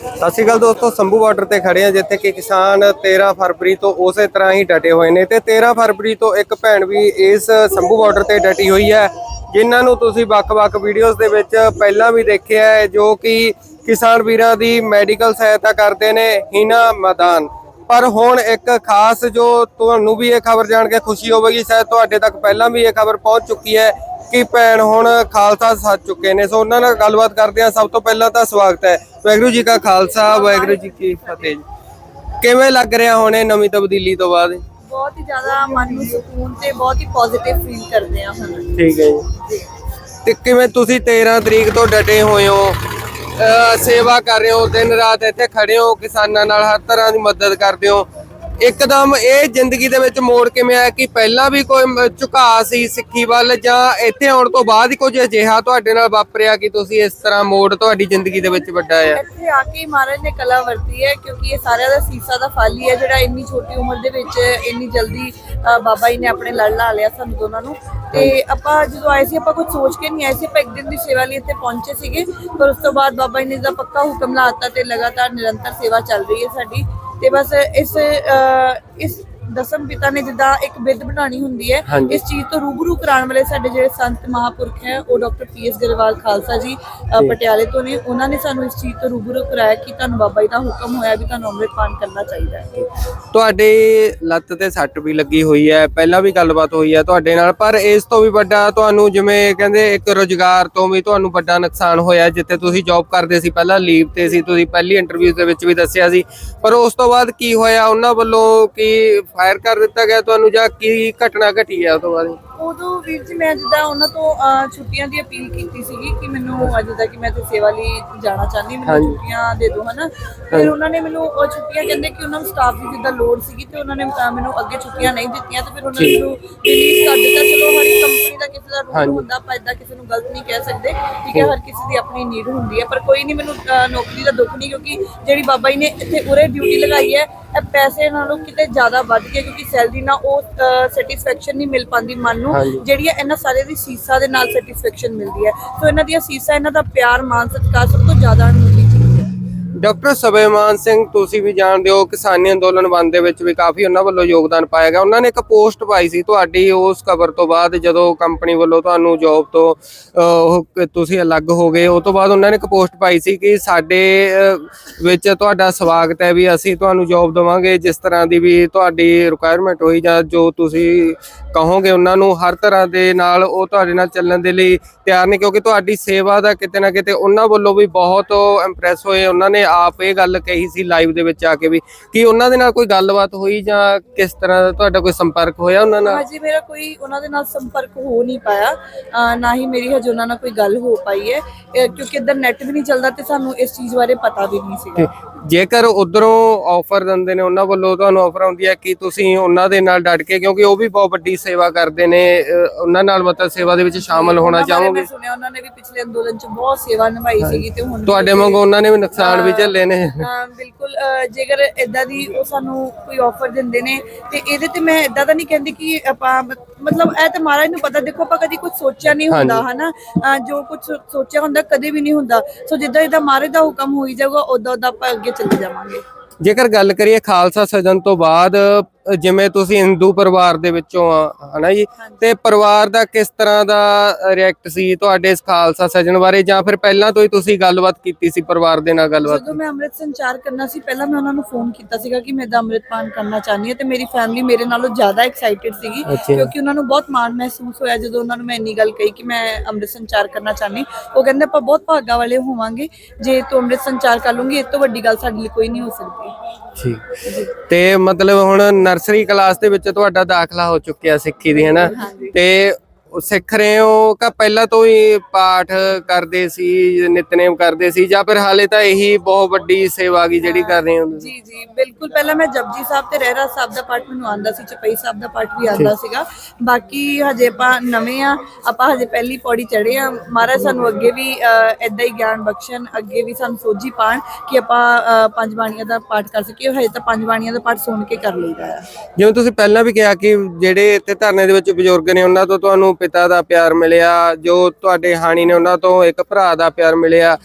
ਸਤਿ ਸ਼੍ਰੀ ਅਕਾਲ ਦੋਸਤੋ, ਸੰਭੂ ਬਾਰਡਰ ਤੇ ਖੜੇ ਆ ਜਿੱਥੇ ਕਿ ਕਿਸਾਨ 13 ਫਰਵਰੀ ਤੋਂ ਉਸੇ ਤਰ੍ਹਾਂ ਹੀ ਡਟੇ ਹੋਏ ਨੇ ਤੇ 13 ਫਰਵਰੀ ਤੋਂ ਇੱਕ ਭੈਣ ਵੀ ਇਸ ਸੰਭੂ ਬਾਰਡਰ ਤੇ ਡਟੀ ਹੋਈ ਹੈ, ਜਿਨ੍ਹਾਂ ਨੂੰ ਤੁਸੀਂ ਵੱਖ-ਵੱਖ ਵੀਡੀਓਜ਼ ਦੇ ਵਿੱਚ ਪਹਿਲਾਂ ਵੀ ਦੇਖਿਆ ਹੈ, ਜੋ ਕਿ ਕਿਸਾਨ ਵੀਰਾਂ ਦੀ ਮੈਡੀਕਲ ਸਹਾਇਤਾ ਕਰਦੇ ਨੇ, ਹੀਨਾ ਮੈਦਾਨ। ਪਰ ਹੁਣ ਇੱਕ ਖਾਸ ਜੋ ਤੁਹਾਨੂੰ ਵੀ ਇਹ ਖਬਰ ਜਾਣ ਕੇ ਖੁਸ਼ੀ ਹੋਵੇਗੀ, ਸ਼ਾਇਦ ਤੁਹਾਡੇ ਤੱਕ ਪਹਿਲਾਂ ਵੀ ਇਹ ਖਬਰ ਪਹੁੰਚ ਚੁੱਕੀ ਹੈ ਕਿ ਭੈਣ ਹੁਣ ਖਾਲਸਾ ਸੱਜ ਚੁੱਕੇ ਨੇ। ਸੋ ਉਹਨਾਂ ਨਾਲ ਗੱਲਬਾਤ ਕਰਦੇ ਹਾਂ। ਸਭ ਤੋਂ ਪਹਿਲਾਂ ਤਾਂ ਸਵਾਗਤ ਹੈ। ਵਾਹਿਗੁਰੂ ਜੀ ਕਾ ਖਾਲਸਾ ਵਾਹਿਗੁਰੂ ਜੀ ਕੀ ਫਤਿਹ ਜੀ। ਕਿਵੇਂ ਲੱਗ ਰਿਹਾ ਹੁਣ ਇਹ ਨਵੀਂ ਤਬਦੀਲੀ ਤੋਂ ਬਾਅਦ? ਬਹੁਤ ਹੀ ਜ਼ਿਆਦਾ ਮਨ ਨੂੰ ਸਕੂਨ ਤੇ ਬਹੁਤ ਹੀ ਪੋਜ਼ਿਟਿਵ ਫੀਲ ਕਰਦੇ ਆ ਹੁਣ। ਠੀਕ ਹੈ ਜੀ। ਤੇ ਕਿਵੇਂ ਤੁਸੀਂ 13 ਤਰੀਕ ਤੋਂ ਡਟੇ ਹੋਏ ਹੋ? ਸੇਵਾ ਕਰ ਰਹੇ ਹੋ ਦਿਨ ਰਾਤ ਇੱਥੇ ਖੜੇ ਹੋ ਕਿਸਾਨਾਂ ਨਾਲ ਹਰ ਤਰ੍ਹਾਂ ਦੀ ਮਦਦ ਕਰਦੇ ਹੋ। ਇੱਕਦਮ ਇਹ ਜ਼ਿੰਦਗੀ ਦੇ ਵਿੱਚ ਮੋੜ ਕਿਵੇਂ ਆਇਆ ਕਿ ਪਹਿਲਾਂ ਵੀ ਕੋਈ ਝੁਕਾਅ ਸੀ ਸਿੱਖੀ ਵੱਲ ਜਾਂ ਇੱਥੇ ਆਉਣ ਤੋਂ ਬਾਅਦ ਹੀ ਕੁਝ ਅਜਿਹਾ ਤੁਹਾਡੇ ਨਾਲ ਵਾਪਰਿਆ ਕਿ ਤੁਸੀਂ ਇਸ ਤਰ੍ਹਾਂ ਮੋੜ ਤੁਹਾਡੀ ਜ਼ਿੰਦਗੀ ਦੇ ਵਿੱਚ ਵੱਡਾ ਆਇਆ? ਇੱਥੇ ਆ ਕੇ ਮਹਾਰਾਜ ਨੇ ਕਲਾ ਵਰਤੀ ਹੈ ਕਿਉਂਕਿ ਇਹ ਸਾਰਿਆਂ ਦਾ ਸੀਸਾ ਦਾ ਫਲ ਹੀ ਹੈ ਜਿਹੜਾ ਇੰਨੀ ਛੋਟੀ ਉਮਰ ਦੇ ਵਿੱਚ ਇੰਨੀ ਜਲਦੀ ਬਾਬਾ ਜੀ ਨੇ ਆਪਣੇ ਲੜ ਲਾ ਲਿਆ ਸਾਨੂੰ ਦੋਨਾਂ ਨੂੰ। ਤੇ ਆਪਾਂ ਜਦੋਂ ਆਏ ਸੀ ਆਪਾਂ ਕੁਝ ਸੋਚ ਕੇ ਨਹੀਂ ਆਏ ਸੀ ਆਪਾਂ ਇੱਕ ਦਿਨ ਦੀ ਸੇਵਾ ਲਈ ਇੱਥੇ ਪਹੁੰਚੇ ਸੀਗੇ। ਪਰ ਉਸ ਤੋਂ ਬਾਅਦ ਬਾਬਾ ਜੀ ਨੇ ਦਾ ਪੱਕਾ ਹੁਕਮ ਲਾਤਾ ਤੇ ਲਗਾਤਾਰ ਨਿਰੰਤਰ ਸੇਵਾ ਚੱਲ ਰਹੀ ਹੈ ਸਾਡੀ। ਤੇ ਬਸ ਇਸ ਇਸ ਦਸਮ ਪਿਤਾ ਨੇ ਜਿੱਦਾਂ ਇੱਕ ਬਿੱਦ ਬਣਾਣੀ ਹੁੰਦੀ ਹੈ ਹਾਂਜੀ। ਇਸ ਚੀਜ਼ ਤੋਂ ਰੂਬਰੂ ਕਰਾਉਣ ਵਾਲੇ ਸਾਡੇ ਜਿਹੜੇ ਸੰਤ ਮਹਾਪੁਰਖ ਹੈ ਉਹ doctor P S Grewal Khalsa ji ਅ, ਪਟਿਆਲੇ ਤੋਂ ਨੇ। ਉਹਨਾਂ ਨੇ ਸਾਨੂੰ ਇਸ ਚੀਜ਼ ਤੋਂ ਰੂਬਰੂ ਕਰਾਇਆ ਕਿ ਤੁਹਾਨੂੰ ਬਾਬਾ ਜੀ ਦਾ ਹੁਕਮ ਹੋਇਆ ਵੀ ਤੁਹਾਨੂੰ ਅੰਮ੍ਰਿਤ ਪਾਨ ਕਰਨਾ ਚਾਹੀਦਾ ਹੈ। ਤੁਹਾਡੇ ਲੱਤ ਤੇ ਸੱਟ ਵੀ ਲੱਗੀ ਹੋਈ ਹੈ ਪਹਿਲਾਂ ਵੀ ਗੱਲਬਾਤ ਹੋਈ ਹੈ ਤੁਹਾਡੇ ਨਾਲ ਪਰ ਇਸ ਤੋਂ ਵੀ ਵੱਡਾ ਤੁਹਾਨੂੰ ਜਿਵੇਂ ਕਹਿੰਦੇ ਇੱਕ ਰੋਜ਼ਗਾਰ ਤੋਂ ਵੀ ਤੁਹਾਨੂੰ ਵੱਡਾ ਨੁਕਸਾਨ ਹੋਇਆ ਜਿੱਥੇ ਤੁਸੀਂ ਜੌਬ ਕਰਦੇ ਸੀ ਪਹਿਲਾਂ ਲੀਵ ਤੇ ਸੀ ਤੁਸੀਂ ਪਹਿਲੀ ਇੰਟਰਵਿਊ ਦੇ ਵਿੱਚ ਵੀ ਦੱਸਿਆ ਸੀ। ਪਰ ਉਸ ਤੋਂ ਬਾਅਦ ਕੀ ਹੋਇਆ? ਉਹਨਾਂ ਵੱਲੋਂ ਕੀ ਫਾਇਰ ਕਰ ਦਿੱਤਾ ਗਿਆ ਤੁਹਾਨੂੰ ਜਾਂ ਕੀ ਘਟਨਾ ਘਟੀ ਹੈ ਉਸ ਤੋਂ ਬਾਅਦ? ਉਦੋਂ ਵੀਰ ਜੀ ਮੈਂ ਜਿੱਦਾਂ ਉਹਨਾਂ ਤੋਂ ਛੁੱਟੀਆਂ ਦੀ ਅਪੀਲ ਕੀਤੀ ਸੀਗੀ ਕਿ ਮੈਨੂੰ ਅੱਜ ਜਿੱਦਾਂ ਕਿ ਮੈਂ ਤੇ ਸੇਵਾ ਲਈ ਜਾਣਾ ਚਾਹੁੰਦੀ ਮੈਨੂੰ ਹਾਂਜੀ। ਛੁੱਟੀਆਂ ਦੇ ਦਿਓ ਹਨਾ? ਫਿਰ ਉਹਨਾਂ ਨੇ ਮੈਨੂੰ ਉਹ ਛੁੱਟੀਆਂ ਕਹਿੰਦੇ ਕਿ ਉਹਨਾਂ ਨੂੰ ਸਟਾਫ ਦੀ ਜਿੱਦਾਂ ਲੋੜ ਸੀਗੀ ਤੇ ਉਹਨਾਂ ਨੇ ਅ, ਮੈਨੂੰ ਅੱਗੇ ਛੁੱਟੀਆਂ ਨਹੀਂ ਦਿੱਤੀਆਂ ਤੇ ਫਿਰ ਉਹਨਾਂ ਨੇ ਮੈਨੂੰ ਰਿਲੀਜ਼ ਕਰ ਦਿੱਤਾ। ਚਲੋ ਹਰ ਇੱਕ ਕੰਪਨੀ ਦਾ ਕਿਸੇ ਦਾ ਰੂਲ ਹਾਂਜੀ। ਹੁੰਦਾ ਆਪਾਂ ਇਦਾਂ ਕਿਸੇ ਨੂੰ ਗਲਤ ਨਹੀਂ ਕਹਿ ਸਕਦੇ ਠੀਕ ਹੈ ਹਰ ਕਿਸੇ ਦੀ ਆਪਣੀ ਨੀਡ ਹੁੰਦੀ ਹੈ ਪਰ ਕੋਈ ਨਹੀਂ ਮੈਨੂੰ ਨੌਕਰੀ ਦਾ ਦੁੱਖ ਨਹੀਂ ਕਿਉਂਕਿ ਜਿਹੜੀ ਬਾਬਾ ਜੀ ਨੇ ਇੱਥੇ ਉਰੇ ਡਿਊਟੀ ਲਗਾਈ ਹੈ ਇਹ ਪੈਸੇ ਨਾਲੋਂ ਕਿਤੇ ਜ਼ਿਆਦਾ ਵੱਧ ਕੇ ਕਿਉਂਕਿ ਸੈਲਰੀ ਨਾਲ ਉਹ ਸੈਟੀਸਫੈਕਸ਼ਨ ਨਹੀਂ ਮਿਲ ਪਾਉਂਦੀ ਮਨ ਨੂੰ। ਹਾਂਜੀ। ਜਿਹੜੀ ਹੈ ਇਹਨਾਂ ਸਾਰੇ ਦੀ ਸੀਸਾ ਦੇ ਨਾਲ ਸੈਟੀਸਫੈਕਸ਼ਨ ਮਿਲਦੀ ਹੈ ਸੋ ਇਹਨਾਂ ਦੀਆਂ ਸੀਸਾ ਇਹਨਾਂ ਦਾ ਪਿਆਰ ਮਾਨ ਸਤਿਕਾਰ ਸਭ ਤੋਂ ਜ਼ਿਆਦਾ ਹੈ ਡਾਕਟਰ ਸਬੇਮਾਨ ਸਿੰਘ, ਤੁਸੀਂ ਵੀ ਜਾਣਦੇ ਹੋ, ਕਿਸਾਨੀ ਅੰਦੋਲਨ ਬੰਦ ਦੇ ਵਿੱਚ ਵੀ ਕਾਫੀ ਉਹਨਾਂ ਵੱਲੋਂ ਯੋਗਦਾਨ ਪਾਇਆ ਗਿਆ। ਉਹਨਾਂ ਨੇ ਇੱਕ ਪੋਸਟ ਪਾਈ ਸੀ ਤੁਹਾਡੀ, ਉਸ ਖਬਰ ਤੋਂ ਬਾਅਦ ਜਦੋਂ ਕੰਪਨੀ ਵੱਲੋਂ ਤੁਹਾਨੂੰ ਜੌਬ ਤੋਂ ਉਹ ਤੁਸੀਂ ਅਲੱਗ ਹੋ ਗਏ ਉਸ ਤੋਂ ਬਾਅਦ ਉਹਨਾਂ ਨੇ ਇੱਕ ਪੋਸਟ ਪਾਈ ਸੀ ਕਿ ਸਾਡੇ ਵਿੱਚ ਤੁਹਾਡਾ ਸਵਾਗਤ ਹੈ ਵੀ ਅਸੀਂ ਤੁਹਾਨੂੰ ਜੌਬ ਦੇਵਾਂਗੇ, ਜਿਸ ਤਰ੍ਹਾਂ ਦੀ ਵੀ ਤੁਹਾਡੀ ਰਿਕੁਆਇਰਮੈਂਟ ਹੋਈ ਜਾਂ ਜੋ ਤੁਸੀਂ ਕਹੋਗੇ ਉਹਨਾਂ ਨੂੰ, ਹਰ ਤਰ੍ਹਾਂ ਦੇ ਨਾਲ ਉਹ ਤੁਹਾਡੇ ਨਾਲ ਚੱਲਣ ਦੇ ਲਈ ਤਿਆਰ ਨੇ, ਕਿਉਂਕਿ ਤੁਹਾਡੀ ਸੇਵਾ ਦਾ ਕਿਤੇ ਨਾ ਕਿਤੇ ਉਹਨਾਂ ਵੱਲੋਂ ਵੀ ਬਹੁਤ ਇੰਪ੍ਰੈਸ ਹੋਏ, ਉਹਨਾਂ ਨੇ ਆਪ ਇਹ ਗੱਲ ਕਹੀ ਸੀ ਲਾਈਵ ਦੇ ਵਿੱਚ ਆ ਕੇ ਵੀ ਕਿ ਉਹਨਾਂ ਦੇ ਨਾਲ ਕੋਈ ਗੱਲਬਾਤ ਹੋਈ ਜਾਂ ਕਿਸ ਤਰ੍ਹਾਂ ਦਾ ਤੁਹਾਡਾ ਕੋਈ ਸੰਪਰਕ ਹੋਇਆ ਉਹਨਾਂ ਨਾਲ? ਹਜੇ ਮੇਰਾ ਕੋਈ ਉਹਨਾਂ ਦੇ ਨਾਲ ਸੰਪਰਕ ਹੋ ਨਹੀਂ ਪਾਇਆ। ਨਾ ਹੀ ਮੇਰੀ ਹਜੇ ਉਹਨਾਂ ਨਾਲ ਕੋਈ ਗੱਲ ਹੋ ਪਾਈ ਹੈ। ਕਿਉਂਕਿ ਇੱਧਰ ਨੈਟ ਵੀ ਨਹੀਂ ਚੱਲਦਾ ਤੇ ਸਾਨੂੰ ਇਸ ਚੀਜ਼ ਬਾਰੇ ਪਤਾ ਵੀ ਨਹੀਂ ਸੀਗਾ। ਜੇਕਰ ਉਧਰੋਂ ਆਫਰ ਦਿੰਦੇ ਨੇ ਉਹਨਾਂ ਵੱਲੋਂ ਤੁਹਾਨੂੰ ਆਫਰ ਆਉਂਦੀ ਹੈ ਕਿ ਤੁਸੀਂ ਉਹਨਾਂ ਦੇ ਨਾਲ ਡਟ ਕੇ ਕਿਉਂਕਿ ਉਹ ਵੀ ਬਹੁਤ ਵੱਡੀ ਸੇਵਾ ਕਰਦੇ ਨੇ ਅਹ ਉਹਨਾਂ ਨਾਲ ਮਤਲਬ ਸੇਵਾ ਦੇ ਵਿੱਚ ਸ਼ਾਮਲ ਹੋਣਾ ਚਾਹੋਗੇ ਮੈਂ ਸੁਣਿਆ ਉਹਨਾਂ ਨੇ ਵੀ ਪਿਛਲੇ ਅੰਦੋਲਨ 'ਚ ਬਹੁਤ ਸੇਵਾ ਨਿਭਾਈ ਸੀਗੀ ਤੇ ਹੁਣ ਵੀ ਤੁਹਾਡੇ ਵਾਂਗੂ ਉਹਨਾਂ ਨੇ ਵੀ ਨੁਕਸਾਨ ਵੀ ਝੱਲੇ ਨੇ। ਹਾਂ ਬਿਲਕੁਲ ਅਹ ਜੇਕਰ ਇਦਾਂ ਦੀ ਉਹ ਸਾਨੂੰ ਕੋਈ ਆਫਰ ਦਿੰਦੇ ਨੇ ਤੇ ਇਹਦੇ ਤੇ ਮੈਂ ਇਦਾਂ ਤਾਂ ਨਹੀਂ ਕਹਿੰਦੀ ਕਿ ਆਪਾਂ ਮਤਲਬ ਇਹ ਤਾਂ ਮਹਾਰਾਜ ਨੂੰ ਪਤਾ ਦੇਖੋ ਆਪਾਂ ਕਦੀ ਕੁਝ ਸੋਚਿਆ ਨਹੀਂ ਹੁੰਦਾ ਹਨਾ? ਅਹ ਜੋ ਕੁਝ ਸੋਚਿਆ ਹੁੰਦਾ ਕਦੇ ਵੀ ਨਹੀਂ ਹੁੰਦਾ। ਸੋ ਜਿੱਦਾਂ ਜਿੱਦਾਂ ਮਹਾਰਾਜ ਦਾ ਹੁਕਮ ਹੋਈ ਜਾਊਗਾ ਉਦਾਂ ਉਦਾਂ ਆਪਾਂ ਅੱਗੇ ਚੱਲੇ ਜਾਵਾਂਗੇ। ਜੇਕਰ ਗੱਲ ਕਰੀਏ ਖਾਲਸਾ ਸਜਣ ਤੋਂ ਬਾਅਦ ਜਿਵੇਂ ਤੁਸੀਂ ਹਿੰਦੂ ਪਰਿਵਾਰ ਦੇ ਵਿੱਚੋਂ ਆ ਹਨਾ ਜੀ? ਤੇ ਪਰਿਵਾਰ ਦਾ ਕਿਸ ਤਰ੍ਹਾਂ ਦਾ ਰਿਐਕਟ ਸੀ ਤੁਹਾਡੇ ਇਸ ਖਾਲਸਾ ਸਜਣ ਬਾਰੇ? ਜਾਂ ਫਿਰ ਪਹਿਲਾਂ ਤੋਂ ਹੀ ਤੁਸੀਂ ਗੱਲਬਾਤ ਕੀਤੀ ਸੀ ਪਰਿਵਾਰ ਦੇ ਨਾਲ ਗੱਲਬਾਤ? ਜਦੋਂ ਮੈਂ ਅੰਮ੍ਰਿਤ ਸੰਚਾਰ ਕਰਨਾ ਸੀ ਪਹਿਲਾਂ ਮੈਂ ਉਹਨਾਂ ਨੂੰ ਫੋਨ ਕੀਤਾ ਸੀਗਾ ਕਿ ਮੈਂ ਦਾ ਅੰਮ੍ਰਿਤਪਾਨ ਕਰਨਾ ਚਾਹਨੀ ਹਾਂ ਤੇ ਮੇਰੀ ਫੈਮਿਲੀ ਮੇਰੇ ਨਾਲੋਂ ਜ਼ਿਆਦਾ ਐਕਸਾਈਟਿਡ ਸੀਗੀ। ਕਿਉਂਕਿ ਉਹਨਾਂ ਨੂੰ ਬਹੁਤ ਮਾਣ ਮਹਿਸੂਸ ਹੋਇਆ ਜਦੋਂ ਉਹਨਾਂ ਨੂੰ ਮੈਂ ਇੰਨੀ ਗੱਲ ਕਹੀ ਕਿ ਮੈਂ ਅੰਮ੍ਰਿਤ ਸੰਚਾਰ ਕਰਨਾ ਚਾਹਨੀ ਉਹ ਕਹਿੰਦੇ ਆਪਾਂ ਬਹੁਤ ਭਾਗਾ ਵਾਲੇ ਹੋਵਾਂਗੇ। ਜੇ ਤੂੰ ਅੰਮ੍ਰਿਤ ਸੰਚਾਰ ਕਰ ਲੂੰਗੀ ਇਸ ਤੋਂ ਵੱਡੀ ਗੱਲ ਸਾਡੇ ਲਈ ਕੋਈ ਨਹੀਂ ਹੋ ਸਕਦੀ। ਠੀਕ ਤੇ ਮਤਲਬ ਹੁਣ ਨਰਸਰੀ ਕਲਾਸ ਦੇ ਵਿੱਚ ਤੁਹਾਡਾ ਦਾਖਲਾ ਹੋ ਚੁੱਕਿਆ ਸਿੱਖੀ ਦੀ ਹੈਨਾ ਹਾਂਜੀ। ਤੇ ਸਿੱਖ ਰਹੇ ਹੋ ਕਿ ਪਹਿਲਾਂ ਤੋਂ ਹੀ ਪਾਠ ਕਰਦੇ ਸੀ ਨਿਤਨੇਮ ਕਰਦੇ ਸੀ ਜਾਂ ਫਿਰ ਹਾਲੇ ਤਾਂ ਇਹੀ ਬਹੁਤ ਵੱਡੀ ਸੇਵਾ ਗਈ ਜਿਹੜੀ ਕਰ ਰਹੇ ਹੋ ਤੁਸੀਂ? ਜੀ ਜੀ ਬਿਲਕੁਲ। ਪਹਿਲਾਂ ਮੈਂ ਜਪਜੀ ਸਾਹਿਬ ਤੇ ਰਹਿਰਾ ਸਾਹਿਬ ਦਾ ਪਾਠ ਮੈਨੂੰ ਆਂਦਾ ਸੀ ਚਪਈ ਸਾਹਿਬ ਦਾ ਪਾਠ ਵੀ ਆਂਦਾ ਸੀਗਾ। ਬਾਕੀ ਹਜੇ ਆਪਾਂ ਨਵੇਂ ਆ ਆਪਾਂ ਹਜੇ ਪਹਿਲੀ ਪੌੜੀ ਚੜੇ ਆ। ਮਹਾਰਾਜ ਸਾਨੂੰ ਅੱਗੇ ਵੀ ਐਦਾਂ ਹੀ ਗਿਆਨ ਬਖਸ਼ਣ ਅੱਗੇ ਵੀ ਸਾਨੂੰ ਸੋਝੀ ਪਾਣ ਕਿ ਆਪਾਂ ਪੰਜ ਬਾਣੀਆਂ ਦਾ ਪਾਠ ਕਰ ਸਕੀਏ। ਹਜੇ ਤਾਂ ਪੰਜ ਬਾਣੀਆਂ ਦਾ ਪਾਠ ਸੁਣ ਕੇ ਕਰ ਲਈਦਾ ਜਿਵੇਂ ਤੁਸੀਂ ਪਹਿਲਾਂ ਵੀ ਕਿਹਾ ਕਿ ਜਿਹੜੇ ਇੱਥੇ ਧਰਨੇ ਦੇ ਵਿੱਚ ਬਜ਼ੁਰਗ ਨੇ ਉਹਨਾਂ ਤੋਂ ਤੁਹਾਨੂੰ ਪਿਤਾ ਦਾ ਪਿਆਰ ਮਿਲਿਆ, ਜੋ ਤੁਹਾਡੇ ਹਾਣੀ ਨੇ ਉਹਨਾਂ ਤੋਂ ਇੱਕ ਭਰਾ ਦਾ ਪਿਆਰ ਮਿਲਿਆ।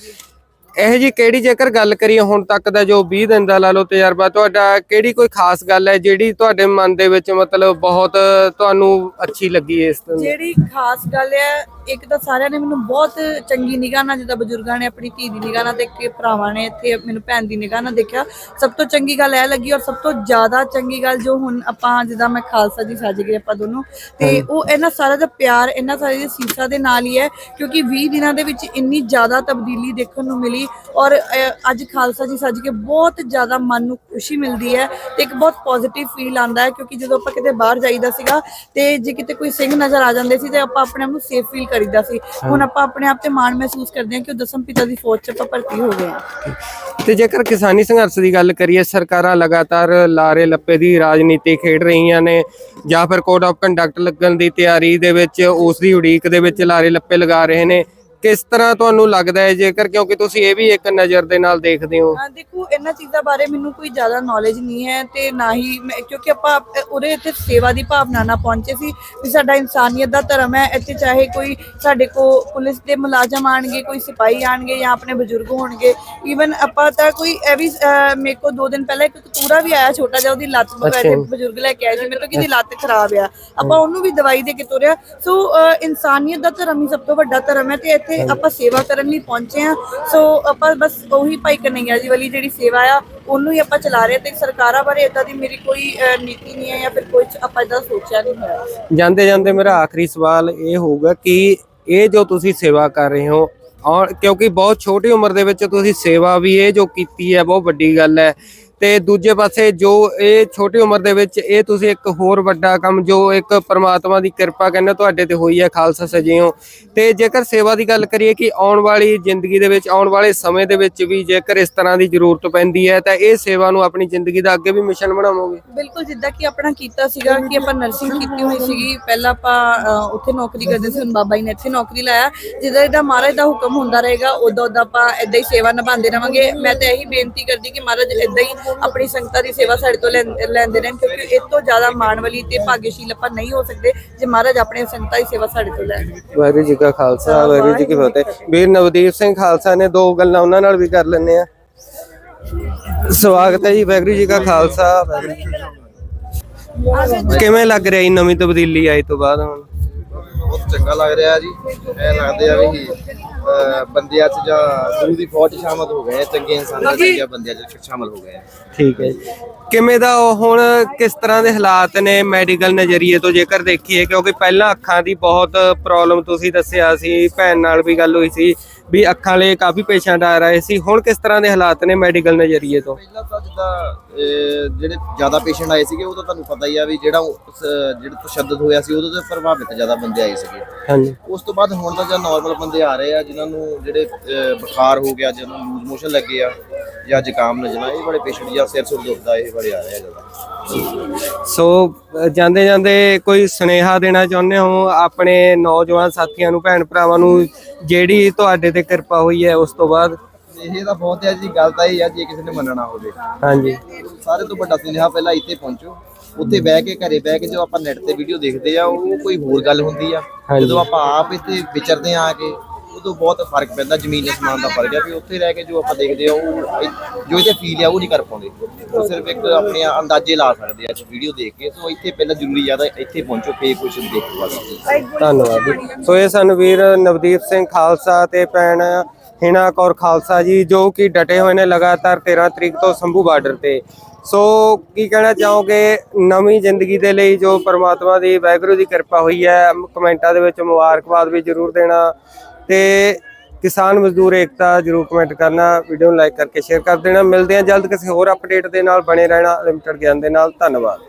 ਇਹ ਜੀ ਕਿਹੜੀ ਜੇਕਰ ਗੱਲ ਕਰੀਏ ਹੁਣ ਤੱਕ ਦਾ ਜੋ 20 ਦਿਨ ਦਾ ਲਾ ਲਓ ਤਜਰਬਾ, ਤੁਹਾਡਾ ਕਿਹੜੀ ਕੋਈ ਖਾਸ ਗੱਲ ਹੈ ਜਿਹੜੀ ਤੁਹਾਡੇ ਮਨ ਦੇ ਵਿੱਚ ਮਤਲਬ ਬਹੁਤ ਤੁਹਾਨੂੰ ਅੱਛੀ ਲੱਗੀ ਇਸ ਤੋਂ ਜਿਹੜੀ ਖਾਸ ਗੱਲ ਹੈ ਇੱਕ ਤਾਂ ਸਾਰਿਆਂ ਨੇ ਮੈਨੂੰ ਬਹੁਤ ਚੰਗੀ ਨਿਗਾਹ ਨਾਲ ਜਿੱਦਾਂ ਬਜ਼ੁਰਗਾਂ ਨੇ ਆਪਣੀ ਧੀ ਦੀ ਨਿਗਾਹ ਨਾਲ ਦੇਖ ਕੇ ਭਰਾਵਾਂ ਨੇ ਇੱਥੇ ਮੈਨੂੰ ਭੈਣ ਦੀ ਨਿਗਾਹ ਨਾਲ ਦੇਖਿਆ। ਸਭ ਤੋਂ ਚੰਗੀ ਗੱਲ ਇਹ ਲੱਗੀ ਔਰ ਸਭ ਤੋਂ ਜ਼ਿਆਦਾ ਚੰਗੀ ਗੱਲ ਜੋ ਹੁਣ ਆਪਾਂ ਜਿੱਦਾਂ ਮੈਂ ਖਾਲਸਾ ਜੀ ਸੱਜ ਗਏ ਆਪਾਂ ਦੋਨੋਂ ਤੇ ਉਹ ਇਹਨਾਂ ਸਾਰਿਆਂ ਦਾ ਪਿਆਰ ਇਹਨਾਂ ਸਾਰੇ ਦੇ ਸੀਸਾ ਦੇ ਨਾਲ ਹੀ ਹੈ ਕਿਉਂਕਿ 20 ਦਿਨਾਂ ਦੇ ਵਿੱਚ ਇੰਨੀ ਜ਼ਿਆਦਾ ਤਬਦੀਲੀ ਦੇਖਣ ਨੂੰ ਮਿਲੀ ਔਰ ਅੱਜ ਖਾਲਸਾ ਜੀ ਸੱਜ ਕੇ ਬਹੁਤ ਜ਼ਿਆਦਾ ਮਨ ਨੂੰ ਖੁਸ਼ੀ ਮਿਲਦੀ ਹੈ ਤੇ ਇੱਕ ਬਹੁਤ ਪੋਜ਼ਿਟਿਵ ਫੀਲ ਆਉਂਦਾ ਹੈ ਕਿਉਂਕਿ ਜਦੋਂ ਆਪਾਂ ਕਿਤੇ ਬਾਹਰ ਜਾਈਦਾ ਸੀਗਾ ਤੇ ਜੇ ਕਿਤੇ ਕੋਈ ਸਿੰਘ ਨਜ਼ਰ ਆ ਜਾਂਦੇ ਸੀ ਤੇ ਆਪਾਂ ਆਪਣੇ ਆਪ ਨੂੰ ਸੇਫ ਫੀਲ ਕਰੀਦਾ ਸੀ। ਹੁਣ ਆਪਾਂ ਆਪਣੇ ਆਪ ਤੇ ਮਾਣ ਮਹਿਸੂਸ ਕਰਦੇ ਹਾਂ ਕਿ ਉਹ ਦਸਮ ਪਿਤਾ ਦੀ ਫੌਜ 'ਚ ਆਪਾਂ ਭਰਤੀ ਹੋ ਗਏ ਹਾਂ। ਤੇ ਜੇਕਰ ਕਿਸਾਨੀ ਸੰਘਰਸ਼ ਦੀ ਗੱਲ ਕਰੀਏ ਸਰਕਾਰਾਂ ਲਗਾਤਾਰ ਲਾਰੇ ਲੱਪੇ ਦੀ ਰਾਜਨੀਤੀ ਖੇਡ ਰਹੀਆਂ ਨੇ ਜਾਂ ਫਿਰ ਕੋਡ ਆਫ ਕੰਡਕਟ ਲੱਗਣ ਦੀ ਤਿਆਰੀ ਦੇ ਵਿੱਚ ਉਸ ਦੀ ਉਡੀਕ ਦੇ ਵਿੱਚ ਲਾਰੇ ਲੱਪੇ ਲਗਾ ਰਹੇ ਨੇ। ਕਿਸ ਤਰ੍ਹਾਂ ਤੁਹਾਨੂੰ ਲੱਗਦਾ ਹੈ ਜੇਕਰ ਕਿਉਂਕਿ ਤੁਸੀਂ ਇਹ ਵੀ ਇੱਕ ਨਜ਼ਰ ਦੇ ਨਾਲ ਦੇਖਦੇ ਹੋ? ਹਾਂ ਦੇਖੋ ਇਹਨਾਂ ਚੀਜ਼ਾਂ ਬਾਰੇ ਮੈਨੂੰ ਕੋਈ ਜ਼ਿਆਦਾ ਨੌਲੇਜ ਨਹੀਂ ਹੈ ਤੇ ਨਾ ਹੀ ਮੈਂ ਕਿਉਂਕਿ ਆਪਾਂ ਉਰੇ ਇੱਥੇ ਸੇਵਾ ਦੀ ਭਾਵਨਾ ਨਾਲ ਪਹੁੰਚੇ ਸੀ ਵੀ ਸਾਡਾ ਇਨਸਾਨੀਅਤ ਦਾ ਧਰਮ ਹੈ। ਇੱਥੇ ਚਾਹੇ ਕੋਈ ਸਾਡੇ ਕੋ ਪੁਲਿਸ ਦੇ ਮੁਲਾਜ਼ਮ ਆਣਗੇ ਕੋਈ ਸਿਪਾਹੀ ਆਣਗੇ ਜਾਂ ਆਪਣੇ ਬਜ਼ੁਰਗ ਹੋਣਗੇ ਈਵਨ ਆਪਾਂ ਤਾਂ ਕੋਈ ਇਹ ਵੀ ਮੇਰੇ ਕੋ ਦੋ ਦਿਨ ਪਹਿਲਾਂ ਇੱਕ ਕਤੂਰਾ ਵੀ ਆਇਆ ਛੋਟਾ ਜਿਹਾ ਉਹਦੀ ਲੱਤ ਬਗੈਰ ਬਜ਼ੁਰਗ ਲੈ ਕੇ ਆਏ ਸੀ ਮੇਰੇ ਤੋਂ ਕਿ ਇਹਦੀ ਲੱਤ ਖਰਾਬ ਆ। ਆਪਾਂ ਉਹਨੂੰ ਵੀ ਦਵਾਈ ਦੇ ਕੇ ਤੋਰਿਆ। ਸੋ ਅ, ਇਨਸਾਨੀਅਤ ਦਾ ਧਰਮ ਹੀ ਸਭ ਤੋਂ ਵੱਡਾ ਧਰਮ ਹੈ ਤੇ ਇੱਥੇ ਆਪਾਂ ਸੇਵਾ ਕਰਨ ਲਈ ਪਹੁੰਚੇ ਆ ਸੋ ਆਪਾਂ ਬਸ ਉਹੀ ਭਾਈ ਕਨਈਆ ਜੀ ਵਾਲੀ ਜਿਹੜੀ ਸੇਵਾ ਆ, ਉਹਨੂੰ ਹੀ ਆਪਾਂ ਚਲਾ ਰਹੇ ਤੇ ਸਰਕਾਰਾਂ ਬਾਰੇ ਇਦਾਂ ਦੀ ਮੇਰੀ ਕੋਈ ਨੀਤੀ ਨਹੀਂ ਹੈ ਜਾਂ ਫਿਰ ਕੁਝ ਆਪਾਂ ਇਦਾਂ ਸੋਚਿਆ ਨਹੀਂ ਹੈ ਜਾਂਦੇ ਜਾਂਦੇ ਮੇਰਾ ਆਖਰੀ ਸਵਾਲ ਇਹ ਹੋਊਗਾ ਕਿ ਇਹ ਜੋ ਤੁਸੀਂ ਸੇਵਾ ਕਰ ਰਹੇ ਹੋ, ਔਰ ਕਿਉਂਕਿ ਬਹੁਤ ਛੋਟੀ ਉਮਰ ਦੇ ਵਿੱਚ ਤੁਸੀਂ ਸੇਵਾ ਵੀ ਇਹ ਜੋ ਕੀਤੀ ਹੈ, ਬਹੁਤ ਵੱਡੀ ਗੱਲ ਹੈ ਤੇ ਦੂਜੇ ਪਾਸੇ ਜੋ ਇਹ ਛੋਟੀ ਉਮਰ ਦੇ ਵਿੱਚ ਇਹ ਤੁਸੀਂ ਇੱਕ ਹੋਰ ਵੱਡਾ ਕੰਮ ਜੋ ਇੱਕ ਪ੍ਰਮਾਤਮਾ ਦੀ ਕਿਰਪਾ ਕਹਿੰਦੇ ਤੁਹਾਡੇ ਤੇ ਹੋਈ ਹੈ ਖਾਲਸਾ ਸਜੇ ਤੇ ਜੇਕਰ ਸੇਵਾ ਦੀ ਗੱਲ ਕਰੀਏ ਕਿ ਆਉਣ ਵਾਲੀ ਜ਼ਿੰਦਗੀ ਦੇ ਵਿੱਚ, ਆਉਣ ਵਾਲੇ ਸਮੇਂ ਦੇ ਵਿੱਚ ਵੀ ਜੇਕਰ ਇਸ ਤਰ੍ਹਾਂ ਦੀ ਜ਼ਰੂਰਤ ਪੈਂਦੀ ਹੈ, ਤਾਂ ਇਹ ਸੇਵਾ ਨੂੰ ਆਪਣੀ ਜ਼ਿੰਦਗੀ ਦਾ ਅੱਗੇ ਵੀ ਮਿਸ਼ਨ ਬਣਾਵੋਗੇ? ਬਿਲਕੁਲ, ਜਿੱਦਾਂ ਕਿ ਆਪਣਾ ਕੀਤਾ ਸੀਗਾ ਕਿ ਆਪਾਂ ਨਰਸਿੰਗ ਕੀਤੀ ਹੋਈ ਸੀਗੀ। ਪਹਿਲਾਂ ਆਪਾਂ ਉੱਥੇ ਨੌਕਰੀ ਕਰਦੇ ਸੀ, ਹੁਣ ਬਾਬਾ ਜੀ ਨੇ ਇੱਥੇ ਨੌਕਰੀ ਲਾਇਆ। ਜਿੱਦਾਂ ਜਿੱਦਾਂ ਮਹਾਰਾਜ ਦਾ ਹੁਕਮ ਹੁੰਦਾ ਰਹੇਗਾ, ਉਦੋਂ ਉਦੋਂ ਆਪਾਂ ਇਦਾਂ ਹੀ ਸੇਵਾ ਨਿਭਾਉਂਦੇ ਰਵਾਂਗੇ। ਮੈਂ ਤਾਂ ਇਹੀ ਬੇਨਤੀ ਕਰਦੀ ਕਿ ਮਹਾਰਾਜ ਇਦਾਂ ਹੀ ਆਪਣੀ ਸੰਗਤਾਂ ਦੀ ਸੇਵਾ ਸਾਡੇ ਤੋਂ ਲੈਂ- ਲੈਂਦੇ ਰਹਿਣ ਕਿਉਂਕਿ ਇਸ ਤੋਂ ਜ਼ਿਆਦਾ ਮਾਣ ਵਾਲੀ ਤੇ ਭਾਗਿਆਸ਼ੀਲ ਆਪਾਂ ਨਹੀਂ ਹੋ ਸਕਦੇ ਜੇ ਮਹਾਰਾਜ ਆਪਣੀ ਸੰਗਤਾਂ ਦੀ ਸੇਵਾ ਸਾਡੇ ਤੋਂ ਲੈਣ। ਵਾਹਿਗੁਰੂ ਜੀ ਕਾ ਖਾਲਸਾ ਵਾਹਿਗੁਰੂ ਜੀ ਕੀ ਫਤਿਹ। ਵੀਰ ਨਵਦੀਪ ਸਿੰਘ ਖਾਲਸਾ ਨੇ ਦੋ ਗੱਲਾਂ ਉਹਨਾਂ ਨਾਲ ਵੀ ਕਰ ਲੈਣੇ ਆ ਸਵਾਗਤ ਹੈ ਜੀ ਵਾਹਿਗੁਰੂ ਜੀ ਕਾ ਖਾਲਸਾ। ਕਿਵੇਂ ਲੱਗ ਰਿਹਾ ਜੀ ਨਵੀਂ ਤਬਦੀਲੀ ਆਈ ਤੋਂ ਬਾਅਦ ਹੁਣ? ਬਹੁਤ ਚੰਗਾ ਲੱਗ ਰਿਹਾ ਜੀ ਐ ਲੱਗਦੇ ਆ ਵੀ ਬੰਦਿਆਂ 'ਚ ਜਾਂ ਗੁਰੂ ਦੀ ਫੌਜ 'ਚ ਸ਼ਾਮਲ ਹੋ ਗਏ ਚੰਗੇ ਇਨਸਾਨਾਂ 'ਚ ਚੰਗੇ ਬੰਦਿਆਂ 'ਚ ਸ਼ਾਮਲ ਹੋ ਗਏ। ਠੀਕ ਹੈ ਜੀ। ਕਿਵੇਂ ਦਾ ਉਹ ਹੁਣ ਕਿਸ ਤਰ੍ਹਾਂ ਦੇ ਹਾਲਾਤ ਨੇ ਮੈਡੀਕਲ ਨਜ਼ਰੀਏ ਤੋਂ ਜੇਕਰ ਦੇਖੀਏ? ਕਿਉਂਕਿ ਪਹਿਲਾਂ ਅੱਖਾਂ ਦੀ ਬਹੁਤ ਪ੍ਰੋਬਲਮ ਤੁਸੀਂ ਦੱਸਿਆ ਸੀ ਭੈਣ ਨਾਲ ਵੀ ਗੱਲ ਹੋਈ ਸੀ ਵੀ ਅੱਖਾਂ ਲਈ ਕਾਫੀ ਪੇਸ਼ੈਂਟ ਆ ਰਹੇ ਸੀ। ਹੁਣ ਕਿਸ ਤਰ੍ਹਾਂ ਦੇ ਹਾਲਾਤ ਨੇ ਮੈਡੀਕਲ ਨਜ਼ਰੀਏ ਤੋਂ? ਪਹਿਲਾਂ ਤਾਂ ਜਿੱਦਾਂ ਅਹ, ਜਿਹੜੇ ਜ਼ਿਆਦਾ ਪੇਸ਼ੈਂਟ ਆਏ ਸੀਗੇ ਉਹ ਤਾਂ ਤੁਹਾਨੂੰ ਪਤਾ ਹੀ ਆ ਵੀ ਜਿਹੜਾ ਜਿਹੜਾ ਤਸ਼ੱਦਦ ਹੋਇਆ ਸੀ ਉਹਦੇ ਤੇ ਪ੍ਰਭਾਵਿਤ ਜ਼ਿਆਦਾ ਬੰਦੇ ਆਏ ਸੀਗੇ। ਹਾਂਜੀ। ਉਸ ਤੋਂ ਬਾਅਦ ਹੁਣ ਤਾਂ ਜਾਂ ਨਾਰਮਲ ਬੰਦੇ ਆ ਰਹੇ ਆ ਜਿਨ੍ਹਾਂ ਨੂੰ ਜਿਹੜੇ ਬੁਖਾਰ ਹੋ ਗਿਆ ਜਿਹਨਾਂ ਨੂੰ ਲੂਜ਼ ਮੋਸ਼ਨ ਲੱਗੇ ਆ ਜਾਂ ਜ਼ੁਕਾਮ ਨਜਣਾ ਇਹ ਬੜੇ ਪੇਸ਼ੈਂਟ ਜਾਂ ਸਿਰ ਸੁਰ ਦੁਖਦਾ ਇਹ ਬੜੇ ਆ ਰਹੇ ਜ਼ਿਆਦਾ ਸੋ ਜਾਂਦੇ ਜਾਂਦੇ ਕੋਈ ਸੁਨੇਹਾ ਦੇਣਾ ਚਾਹੁੰਦੇ ਹੋ ਆਪਣੇ ਨੌਜਵਾਨ ਸਾਥੀਆਂ ਨੂੰ ਭੈਣ ਭਰਾਵਾਂ ਨੂੰ ਜਿਹੜੀ ਤੁਹਾਡੇ ਤੇ ਕਿਰਪਾ ਹੋਈ ਹੈ ਉਸ ਤੋਂ ਬਾਅਦ? ਇਹ ਤਾਂ ਬਹੁਤ ਹੈ ਜੀ ਗੱਲ ਤਾਂ ਇਹ ਆ ਜੇ ਕਿਸੇ ਨੇ ਮੰਨਣਾ ਹੋਵੇ। ਹਾਂਜੀ। ਸਾਰੇ ਤੋਂ ਵੱਡਾ ਸੁਨੇਹਾ ਪਹਿਲਾਂ ਇੱਥੇ ਪਹੁੰਚੋ। ਉੱਥੇ ਬਹਿ ਕੇ ਘਰੇ ਬਹਿ ਕੇ ਜੋ ਆਪਾਂ ਨੈਟ ਤੇ ਵੀਡੀਓ ਦੇਖਦੇ ਆ ਉਹ ਕੋਈ ਹੋਰ ਗੱਲ ਹੁੰਦੀ ਆ। ਜਦੋਂ ਆਪਾਂ ਆਪ ਇੱਥੇ ਵਿਚਰਦੇ ਆ ਕੇ ਉਦੋਂ ਬਹੁਤ ਫ਼ਰਕ ਪੈਂਦਾ, ਜ਼ਮੀਨ ਅਸਮਾਨ ਦਾ ਫ਼ਰਕ ਆ ਵੀ ਉੱਥੇ ਰਹਿ ਕੇ ਜੋ ਆਪਾਂ ਦੇਖਦੇ ਆ ਉਹ ਇ- ਜੋ ਇਹਦੇ ਫੀਲ ਆ, ਉਹ ਨਹੀਂ ਕਰ ਪਾਉਂਦੇ। ਉਹ ਸਿਰਫ ਇੱਕ ਆਪਣੇ ਅੰਦਾਜ਼ੇ ਲਾ ਸਕਦੇ ਆ ਵੀਡੀਓ ਦੇਖ ਕੇ। ਸੋ ਇੱਥੇ ਪਹਿਲਾਂ ਜ਼ਰੂਰੀ ਜ਼ਿਆਦਾ ਇੱਥੇ ਪਹੁੰਚੋ ਫੇ ਕੁਝ ਦੇਖੋ ਬਸ। ਧੰਨਵਾਦ ਜੀ। ਸੋ ਇਹ ਸਨ ਵੀਰ ਨਵਦੀਪ ਸਿੰਘ ਖਾਲਸਾ ਤੇ ਭੈਣ ਹਿਨਾ ਕੌਰ ਖਾਲਸਾ ਜੀ, ਜੋ ਕਿ ਡਟੇ ਹੋਏ ਨੇ ਲਗਾਤਾਰ 13 ਤਰੀਕ ਤੋਂ ਸੰਭੂ ਬਾਰਡਰ ਤੇ। ਸੋ ਕੀ ਕਹਿਣਾ ਚਾਹੋਗੇ? ਨਵੀਂ ਜ਼ਿੰਦਗੀ ਦੇ ਲਈ ਜੋ ਪਰਮਾਤਮਾ ਦੀ ਵਾਹਿਗੁਰੂ ਦੀ ਕਿਰਪਾ ਹੋਈ ਹੈ, ਕਮੈਂਟਾਂ ਦੇ ਵਿੱਚ ਮੁਬਾਰਕਬਾਦ ਵੀ ਜਰੂਰ ਦੇਣਾ। ਤੇ ਕਿਸਾਨ ਮਜ਼ਦੂਰ ਏਕਤਾ ਜਰੂਰ ਕਮੈਂਟ ਕਰਨਾ ਵੀਡੀਓ ਨੂੰ ਲਾਈਕ ਕਰਕੇ ਸ਼ੇਅਰ ਕਰ ਦੇਣਾ। ਮਿਲਦੇ ਹਾਂ ਜਲਦ ਕਿਸੇ ਹੋਰ ਅਪਡੇਟ ਦੇ ਨਾਲ, ਬਣੇ ਰਹਿਣਾ ਲਿਮਟਿਡ ਗਿਆਨ ਦੇ ਨਾਲ। ਧੰਨਵਾਦ।